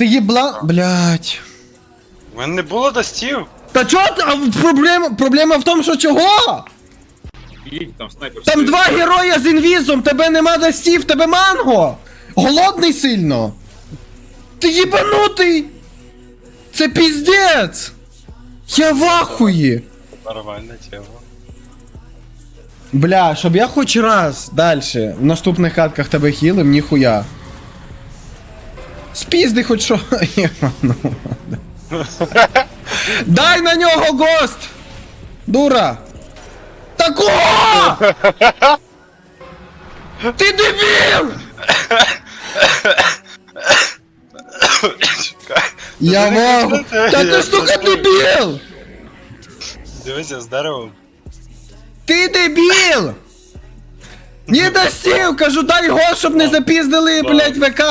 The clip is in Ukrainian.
Ти єбла. Блять. У мене не було достів. Та чо ти? А проблема, проблема в тому, що чого? Їдь, там снайпер. Там два героя з інвізом, тебе нема дастів, тебе манго! Голодний сильно! Ти їбанутий! Це піздець! Я в ахуї! Нормальна тема. Бля, щоб я хоч раз дальше в наступних катках тебе хілив, ніхуя. Спізди хоч що. Дай на нього гост! Дура! Такого! Ти дебіл! Я вагу! Та ти сука дебіл! Дивися, з деревом. Ти дебіл! Не досів, кажу, дай го, щоб не запіздили, блять, ВК.